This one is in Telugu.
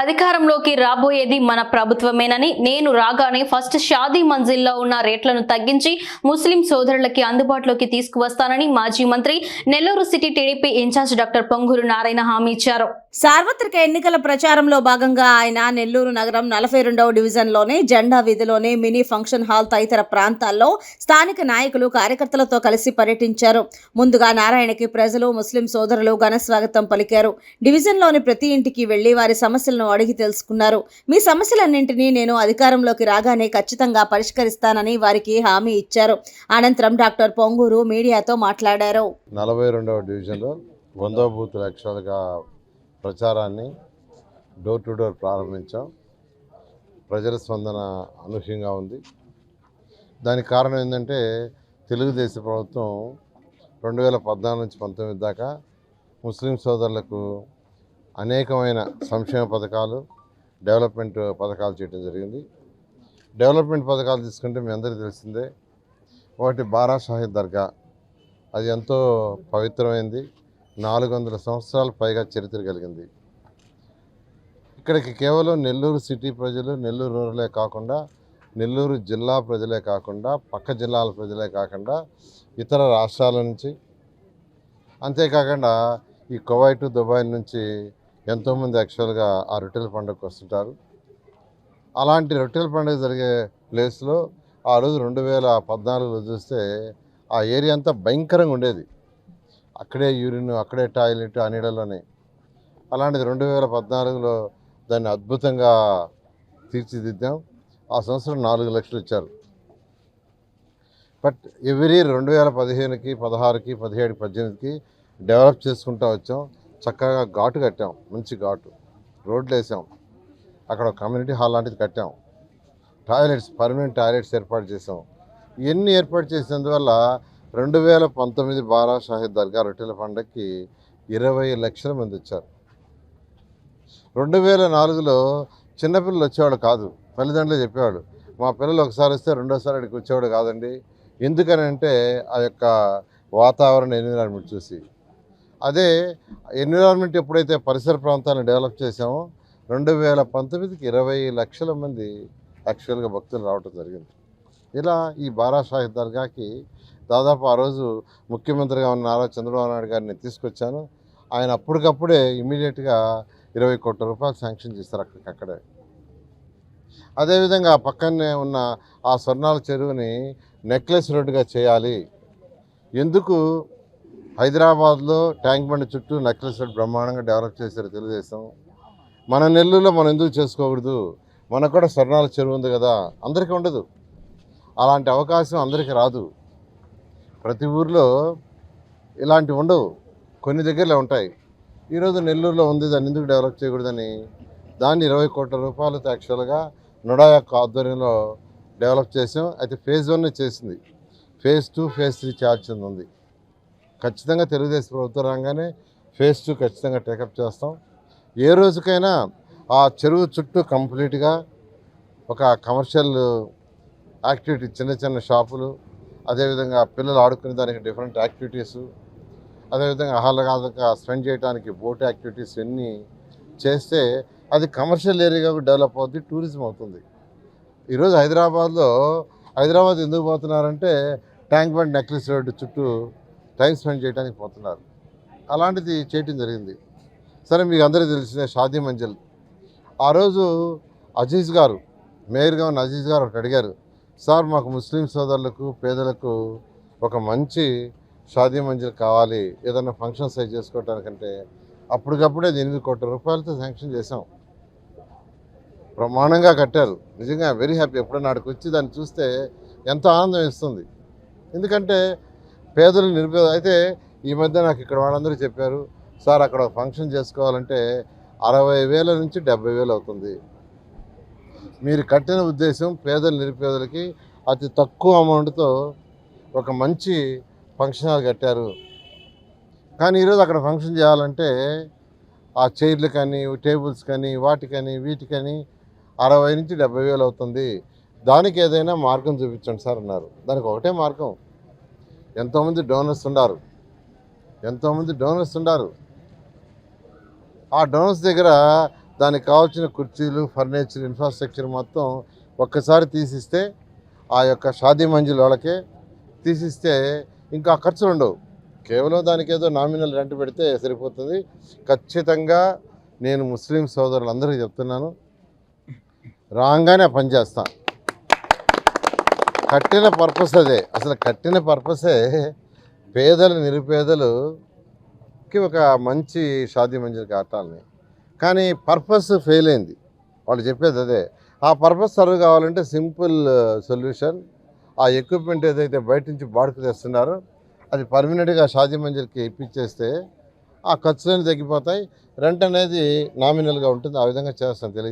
అధికారంలోకి రాబోయేది మన ప్రభుత్వమేనని నేను రాగానే ఫస్ట్ షాదీ మంజిల్లో ఉన్న రేట్లను తగ్గించి ముస్లిం సోదరులకి అందుబాటులోకి తీసుకువస్తానని మాజీ మంత్రి Nellore city TDP incharge doctor Ponguru Narayana హామీ ఇచ్చారు. సార్వత్రిక ఎన్నికల ప్రచారంలో భాగంగా ఆయన నెల్లూరు నగరం నలభై రెండవ డివిజన్లోని జెండా వీధిలోనే మినీ ఫంక్షన్ హాల్ తదితర ప్రాంతాల్లో స్థానిక నాయకులు కార్యకర్తలతో కలిసి పర్యటించారు. ముందుగా నారాయణకి ప్రజలు ముస్లిం సోదరులు ఘన స్వాగతం పలికారు. డివిజన్లోని ప్రతి ఇంటికి వెళ్ళి వారి సమస్యలను అడిగి తెలుసుకున్నారు. మీ సమస్యలన్నింటినీ నేను అధికారంలోకి రాగానే ఖచ్చితంగా పరిష్కరిస్తానని వారికి హామీ ఇచ్చారు. అనంతరం డాక్టర్ పొంగూరు మీడియాతో మాట్లాడారు. నలభై రెండవ డివిజన్లో వందో బూత్ లక్షలుగా ప్రచారాన్ని డోర్ టు డోర్ ప్రారంభించాం. ప్రజల స్పందన అనూహ్యంగా ఉంది. దానికి కారణం ఏంటంటే తెలుగుదేశం ప్రభుత్వం రెండు వేల పద్నాలుగు నుంచి పంతొమ్మిది దాకా ముస్లిం సోదరులకు అనేకమైన సంక్షేమ పథకాలు డెవలప్మెంట్ పథకాలు చేయడం జరిగింది. డెవలప్మెంట్ పథకాలు తీసుకుంటే మీ అందరికీ తెలిసిందే ఒకటి బారా షాహిద్ దర్గా. అది ఎంతో పవిత్రమైంది. నాలుగు వందల సంవత్సరాల పైగా చరిత్ర కలిగింది. ఇక్కడికి కేవలం నెల్లూరు సిటీ ప్రజలు నెల్లూరు రూరలే కాకుండా నెల్లూరు జిల్లా ప్రజలే కాకుండా పక్క జిల్లాల ప్రజలే కాకుండా ఇతర రాష్ట్రాల నుంచి అంతేకాకుండా ఈ కువైట్ దుబాయ్ నుంచి ఎంతోమంది యాక్చువల్గా ఆ రొట్టెల పండుగకు వస్తుంటారు. అలాంటి రొట్టెల పండుగ జరిగే ప్లేస్లో ఆ రోజు రెండు వేల పద్నాలుగులో చూస్తే ఆ ఏరియా అంతా భయంకరంగా ఉండేది. అక్కడే యూరిన్ అక్కడే టాయిలెట్ ఆ నీడలోనే. అలాంటిది రెండు వేల పద్నాలుగులో దాన్ని అద్భుతంగా తీర్చిదిద్దాం. ఆ సంవత్సరం నాలుగు లక్షలు ఇచ్చారు. బట్ ఎవ్రీ రెండు వేల పదిహేనుకి పదహారుకి పదిహేడు పద్దెనిమిదికి డెవలప్ చేసుకుంటూ వచ్చాం. చక్కగా ఘాటు కట్టాం మంచి ఘాటు. రోడ్లు వేసాం. అక్కడ కమ్యూనిటీ హాల్ లాంటిది కట్టాం. టాయిలెట్స్ పర్మనెంట్ టాయిలెట్స్ ఏర్పాటు చేసాం. ఇవన్నీ ఏర్పాటు చేసినందువల్ల రెండు వేల పంతొమ్మిది బారా షాహిద్ దర్గా రొట్టెల పండగకి ఇరవై లక్షల మంది వచ్చారు. రెండు వేల నాలుగులో చిన్నపిల్లలు వచ్చేవాడు కాదు తల్లిదండ్రులు చెప్పేవాడు మా పిల్లలు ఒకసారి వస్తే రెండోసారి అక్కడికి వచ్చేవాడు కాదండి. ఎందుకని అంటే ఆ యొక్క వాతావరణ ఎన్విరాన్మెంట్ చూసి అదే ఎన్విరాన్మెంట్ ఎప్పుడైతే పరిసర ప్రాంతాలను డెవలప్ చేసామో రెండు వేల పంతొమ్మిదికి ఇరవై లక్షల మంది యాక్చువల్గా భక్తులు రావటం జరిగింది. ఇలా ఈ బారా షాహిద్ దర్గాకి దాదాపు ఆ రోజు ముఖ్యమంత్రిగా ఉన్న నారా చంద్రబాబు నాయుడు గారిని తీసుకొచ్చాను. ఆయన అప్పటికప్పుడే ఇమీడియట్గా ఇరవై కోట్ల రూపాయలు శాంక్షన్ చేస్తారు అక్కడికక్కడే. అదేవిధంగా పక్కనే ఉన్న ఆ స్వర్ణాల చెరువుని నెక్లెస్ రోడ్డుగా చేయాలి. ఎందుకు హైదరాబాద్లో ట్యాంక్ బండ్ చుట్టూ నెక్లెస్ బ్రహ్మాండంగా డెవలప్ చేశారు తెలుగుదేశం. మన నెల్లూరులో మనం ఎందుకు చేసుకోకూడదు? మనకు కూడా స్వర్ణాల చెరువు ఉంది కదా అందరికీ ఉండదు. అలాంటి అవకాశం అందరికీ రాదు. ప్రతి ఊర్లో ఇలాంటివి ఉండవు. కొన్ని దగ్గరలో ఉంటాయి. ఈరోజు నెల్లూరులో ఉంది దాన్ని ఎందుకు డెవలప్ చేయకూడదని? దాన్ని ఇరవై కోట్ల రూపాయలు యాక్చువల్గా నుడా యొక్క ఆధ్వర్యంలో డెవలప్ చేసాం. అయితే ఫేజ్ వన్ చేసింది. Phase two phase three charge ఉంది. ఖచ్చితంగా తెలుగుదేశం ప్రభుత్వం రాగానే ఫేస్ టూ ఖచ్చితంగా టేకప్ చేస్తాం. ఏ రోజుకైనా ఆ చెరువు చుట్టూ కంప్లీట్గా ఒక కమర్షియల్ యాక్టివిటీ చిన్న చిన్న షాపులు అదేవిధంగా పిల్లలు ఆడుకునే దానికి డిఫరెంట్ యాక్టివిటీస్ అదేవిధంగా ఆహ్లాదకంగా స్పెండ్ చేయడానికి బోట్ యాక్టివిటీస్ ఇవన్నీ చేస్తే అది కమర్షియల్ ఏరియాగా డెవలప్ అవుతుంది టూరిజం అవుతుంది. ఈరోజు హైదరాబాద్లో హైదరాబాద్ ఎందుకు పోతున్నారంటే ట్యాంక్ బండ్ నెక్లెస్ రోడ్డు చుట్టూ టైం స్పెండ్ చేయడానికి పోతున్నారు. అలాంటిది చేయటం జరిగింది. సరే మీకు అందరూ తెలిసిన షాదీ మంజిల్. ఆ రోజు అజీజ్ గారు మేయర్గా ఉన్న అజీజ్ గారు ఒకటి అడిగారు సార్ మాకు ముస్లిం సోదరులకు పేదలకు ఒక మంచి షాదీ మంజిల్ కావాలి. ఏదైనా ఫంక్షన్ సైజ్ చేసుకోవటానికంటే అప్పటికప్పుడే ఎనిమిది కోట్ల రూపాయలతో శాంక్షన్ చేసాం ప్రమాణంగా కట్టారు. నిజంగా వెరీ హ్యాపీ ఎప్పుడైనా నాడికి వచ్చి దాన్ని చూస్తే ఎంతో ఆనందం ఇస్తుంది ఎందుకంటే పేదలు నిరుపేద అయితే ఈ మధ్య నాకు ఇక్కడ వాళ్ళందరూ చెప్పారు సార్ అక్కడ ఫంక్షన్ చేసుకోవాలంటే అరవై వేల నుంచి డెబ్బై వేలు అవుతుంది. మీరు కట్టిన ఉద్దేశం పేదలు నిరుపేదలకి అతి తక్కువ అమౌంట్తో ఒక మంచి ఫంక్షన్ హాల్ కట్టారు. కానీ ఈరోజు అక్కడ ఫంక్షన్ చేయాలంటే ఆ చైర్లు కానీ టేబుల్స్ కానీ వాటికని వీటికని అరవై నుంచి డెబ్బై వేలు అవుతుంది. దానికి ఏదైనా మార్గం చూపించండి సార్ అన్నారు. దానికి ఒకటే మార్గం. ఎంతోమంది డోనర్స్ ఉన్నారు ఎంతోమంది డోనర్స్ ఉన్నారు ఆ డోనర్స్ దగ్గర దానికి కావాల్సిన కుర్చీలు ఫర్నిచర్ ఇన్ఫ్రాస్ట్రక్చర్ మొత్తం ఒక్కసారి తీసిస్తే ఆ యొక్క షాదీ మంజిల్ వాళ్ళకే తీసిస్తే ఇంకా ఖర్చులు ఉండవు. కేవలం దానికి ఏదో నామినల్ రెంట్ పెడితే సరిపోతుంది. ఖచ్చితంగా నేను ముస్లిం సోదరులందరికీ చెప్తున్నాను. రాగానే పని కట్టిన పర్పస్ అదే. అసలు కట్టిన పర్పసే పేదలు నిరుపేదలుకి ఒక మంచి షాదీ మంజిల్ కట్టాలని కానీ పర్పస్ ఫెయిల్ అయింది. వాళ్ళు చెప్పేది అదే. ఆ పర్పస్ సర్వ్ కావాలంటే సింపుల్ సొల్యూషన్ ఆ ఎక్విప్మెంట్ ఏదైతే బయట నుంచి బాడుకు తెస్తున్నారో అది పర్మనెంట్గా షాదీ మంజిల్కి ఇప్పించేస్తే ఆ ఖర్చులన్నీ తగ్గిపోతాయి. రెంట్ అనేది నామినల్గా ఉంటుంది. ఆ విధంగా చేస్తాను. తెలియజే